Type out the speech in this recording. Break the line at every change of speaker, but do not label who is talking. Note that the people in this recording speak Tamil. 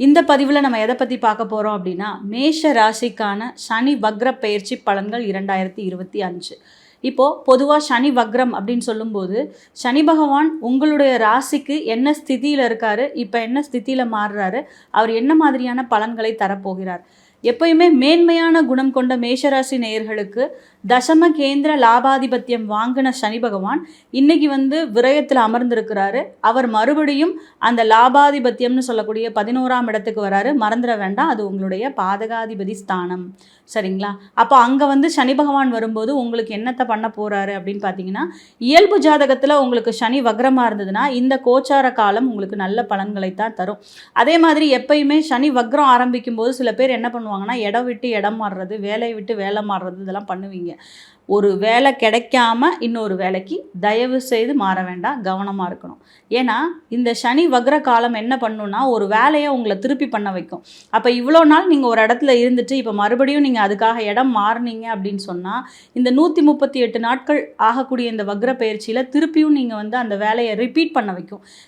இந்த பதிவில் நம்ம எதை பற்றி பார்க்க போகிறோம் அப்படின்னா மேஷ ராசிக்கான சனி வக்ர பயிற்சி பலன்கள் இரண்டாயிரத்தி இருபத்தி அஞ்சு. இப்போது பொதுவாக சனி வக்ரம் அப்படின்னு சொல்லும்போது சனி பகவான் உங்களுடைய ராசிக்கு என்ன ஸ்திதியில் இருக்காரு இப்போ என்ன ஸ்திதியில் மாறுறாரு அவர் என்ன மாதிரியான பலன்களை தரப்போகிறார்? எப்பயுமே மேன்மையான குணம் கொண்ட மேஷராசி நேயர்களுக்கு தசம கேந்திர லாபாதிபத்தியம் வாங்கின சனி பகவான் இன்னைக்கு வந்து விரயத்தில் அமர்ந்திருக்கிறாரு. அவர் மறுபடியும் அந்த லாபாதிபத்தியம்னு சொல்லக்கூடிய பதினோராம் இடத்துக்கு வராரு. மறந்துட வேண்டாம் அது உங்களுடைய பாதகாதிபதி ஸ்தானம். சரிங்களா? அப்போ அங்கே வந்து சனி பகவான் வரும்போது உங்களுக்கு என்னத்தை பண்ண போகிறாரு அப்படின்னு பார்த்தீங்கன்னா இயல்பு ஜாதகத்தில் உங்களுக்கு சனி வக்ரமாக இருந்ததுன்னா இந்த கோச்சார காலம் உங்களுக்கு நல்ல பலன்களை தான் தரும். அதே மாதிரி எப்பயுமே சனி வக்ரம் ஆரம்பிக்கும் போது சில பேர் என்ன பண்ணுவாங்க பண்ணுவாங்கன்னா இடம் விட்டு இடம் மாறுறது வேலையை விட்டு வேலை மாறுறது இதெல்லாம் பண்ணுவீங்க. ஒரு வேலை கிடைக்காம இன்னொரு வேலைக்கு தயவு செய்து மாற வேண்டாம் கவனமாக இருக்கணும். ஏன்னா இந்த சனி வக்ர காலம் என்ன பண்ணுன்னா ஒரு வேலையை உங்களை திருப்பி பண்ண வைக்கும். அப்போ இவ்வளோ நாள் நீங்கள் ஒரு இடத்துல இருந்துட்டு இப்போ மறுபடியும் நீங்கள் அதுக்காக இடம் மாறுனீங்க அப்படின்னு சொன்னால் இந்த நூற்றி முப்பத்தி எட்டு நாட்கள் ஆகக்கூடிய இந்த வக்ர பயிற்சியில் திருப்பியும் நீங்கள் வந்து அந்த வேலையை ரிப்பீட் பண்ண வைக்கும்.